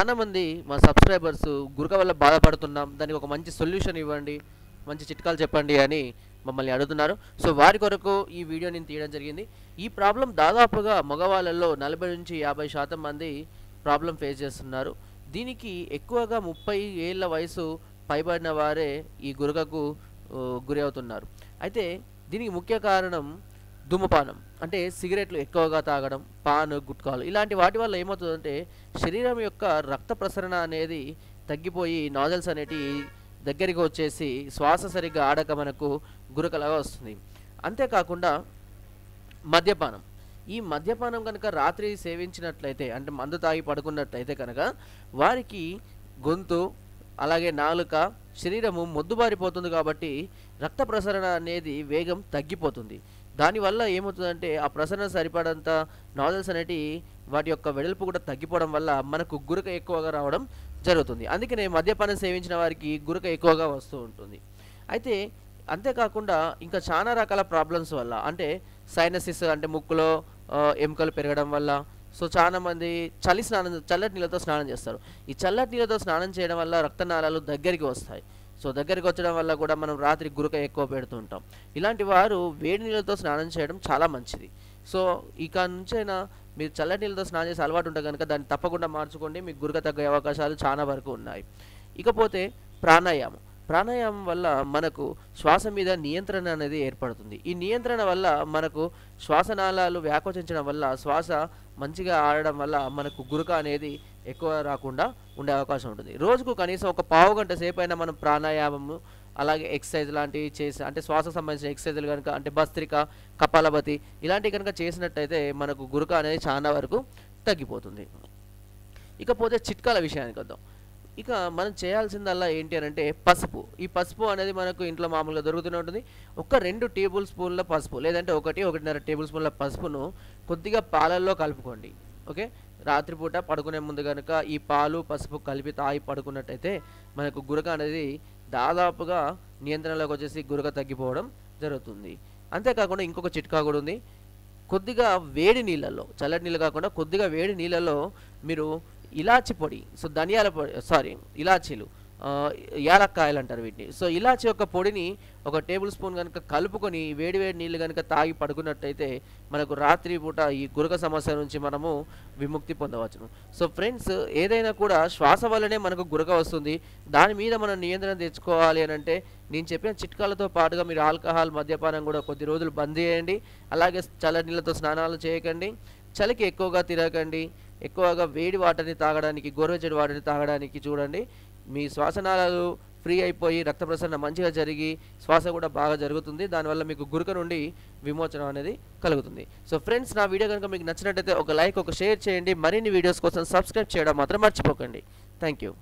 చాలామంది మా సబ్స్క్రైబర్స్ గురక వల్ల బాధపడుతున్నాం. దానికి ఒక మంచి సొల్యూషన్ ఇవ్వండి. మంచి చిట్కాలు చెప్పండి అని మమ్మల్ని అడుగుతున్నారు. సో వారి కొరకు ఈ వీడియో నేను తీయడం జరిగింది. ఈ ప్రాబ్లం దాదాపుగా మగవాళ్ళల్లో నలభై నుంచి యాభై శాతం మంది ప్రాబ్లం ఫేస్ చేస్తున్నారు. దీనికి ఎక్కువగా ముప్పై ఏళ్ళ వయసు పైబడిన వారే ఈ గురకకు గురి అవుతున్నారు. అయితే దీనికి ముఖ్య కారణం ధూమపానం అంటే సిగరెట్లు ఎక్కువగా తాగడం పాన్ గుట్కాలు ఇలాంటి వాటి వల్ల ఏమవుతుందంటే శరీరం యొక్క రక్త ప్రసరణ అనేది తగ్గిపోయి నాజల్స్ అనేటివి దగ్గరికి వచ్చేసి శ్వాస సరిగ్గా ఆడక మనకు గురకలాగా వస్తుంది. అంతేకాకుండా మద్యపానం. ఈ మద్యపానం కనుక రాత్రి సేవించినట్లయితే అంటే మందు తాగి పడుకున్నట్లయితే కనుక వారికి గొంతు అలాగే నాలుక శరీరము మొద్దుబారిపోతుంది కాబట్టి రక్త ప్రసరణ అనేది వేగం తగ్గిపోతుంది. దానివల్ల ఏమవుతుందంటే ఆ ప్రసరణ సరిపడంత నాజల్స్ అనేటివి వాటి యొక్క వెడల్పు కూడా తగ్గిపోవడం వల్ల మనకు గురక ఎక్కువగా రావడం జరుగుతుంది. అందుకనే మద్యపానం సేవించిన వారికి గురక ఎక్కువగా వస్తూ ఉంటుంది. అయితే అంతేకాకుండా ఇంకా చాలా రకాల ప్రాబ్లమ్స్ వల్ల అంటే సైనసిస్ అంటే ముక్కులో ఎముకలు పెరగడం వల్ల సో చాలామంది చలి స్నానం చల్లటి నీళ్ళతో స్నానం చేస్తారు. ఈ చల్లటి నీళ్ళతో స్నానం చేయడం వల్ల రక్తనాళాలు దగ్గరికి వస్తాయి. సో దగ్గరికి వచ్చడం వల్ల కూడా మనం రాత్రి గురక ఎక్కువ పెడుతుంటాం ఇలాంటి వారు వేడి నీళ్ళతో స్నానం చేయడం చాలా మంచిది. సో ఇక నుంచైనా మీరు చల్లటి నీళ్ళతో స్నానం చేసే అలవాటు ఉంటే కనుక దాన్ని తప్పకుండా మార్చుకోండి. మీకు గురక తగ్గే అవకాశాలు చాలా వరకు ఉన్నాయి. ఇకపోతే ప్రాణాయామం. ప్రాణాయామం వల్ల మనకు శ్వాస మీద నియంత్రణ అనేది ఏర్పడుతుంది. ఈ నియంత్రణ వల్ల మనకు శ్వాసనాళాలు వ్యాకోచించడం వల్ల శ్వాస మంచిగా ఆడడం వల్ల మనకు గురక అనేది ఎక్కువ రాకుండా ఉండే అవకాశం ఉంటుంది. రోజుకు కనీసం ఒక పావు గంట సేపు అయినా మనం ప్రాణాయామము అలాగే ఎక్సర్సైజ్ లాంటివి చేసి అంటే శ్వాసకు సంబంధించిన ఎక్సర్సైజ్లు కనుక అంటే భస్త్రిక కపాలభతి ఇలాంటివి కనుక చేసినట్టయితే మనకు గురక అనేది చాలా వరకు తగ్గిపోతుంది. ఇకపోతే చిట్కాల విషయానికి వద్దాం. ఇక మనం చేయాల్సిందల్లా ఏంటి అని అంటే పసుపు. ఈ పసుపు అనేది మనకు ఇంట్లో మామూలుగా దొరుకుతూనే ఉంటుంది. ఒక రెండు టేబుల్ స్పూన్ల పసుపు లేదంటే ఒకటి ఒకటిన్నర టేబుల్ స్పూన్ల పసుపును కొద్దిగా పాలల్లో కలుపుకోండి. ఓకే? రాత్రిపూట పడుకునే ముందు కనుక ఈ పాలు పసుపు కలిపి తాగి పడుకున్నట్టయితే మనకు గురక అనేది దాదాపుగా నియంత్రణలోకి వచ్చేసి గురక తగ్గిపోవడం జరుగుతుంది. అంతేకాకుండా ఇంకొక చిట్కా కూడా ఉంది. కొద్దిగా వేడి నీళ్ళల్లో చల్లటి నీళ్ళు కాకుండా కొద్దిగా వేడి నీళ్ళల్లో మీరు ఇలాచి పొడి సో ధనియాల పొడి సారీ ఇలాచీలు ఆ, యాలక్కాయలు అంటారు వీటిని. సో ఇలాచి యొక్క పొడిని ఒక టేబుల్ స్పూన్ కనుక కలుపుకొని వేడి వేడి నీళ్ళు కనుక తాగి పడుకున్నట్టయితే మనకు రాత్రి పూట ఈ గురక సమస్య నుంచి మనము విముక్తి పొందవచ్చును. సో ఫ్రెండ్స్ ఏదైనా కూడా శ్వాస వల్లనే మనకు గురక వస్తుంది. దాని మీద మనం నియంత్రణ తెచ్చుకోవాలి అని అంటే నేను చెప్పిన చిట్కాలతో పాటుగా మీరు ఆల్కహాల్ మద్యపానం కూడా కొద్ది రోజులు బంద్ చేయండి. అలాగే చల్ల నీళ్ళతో స్నానాలు చేయకండి. చలికి ఎక్కువగా తిరగకండి. ఎక్కువగా వేడి వాటర్ని తాగడానికి గోరువెచ్చడి వాటర్ని తాగడానికి చూడండి. మీ శ్వాసనాళాలు ఫ్రీ అయిపోయి రక్త ప్రసరణ మంచిగా జరిగి శ్వాస కూడా బాగా జరుగుతుంది. దానివల్ల మీకు గురుక నుండి విమోచనం అనేది కలుగుతుంది. సో ఫ్రెండ్స్ నా వీడియో కనుక మీకు నచ్చినట్టయితే ఒక లైక్ ఒక షేర్ చేయండి. మరిన్ని వీడియోస్ కోసం సబ్స్క్రైబ్ చేయడం మాత్రం మర్చిపోకండి. Thank you.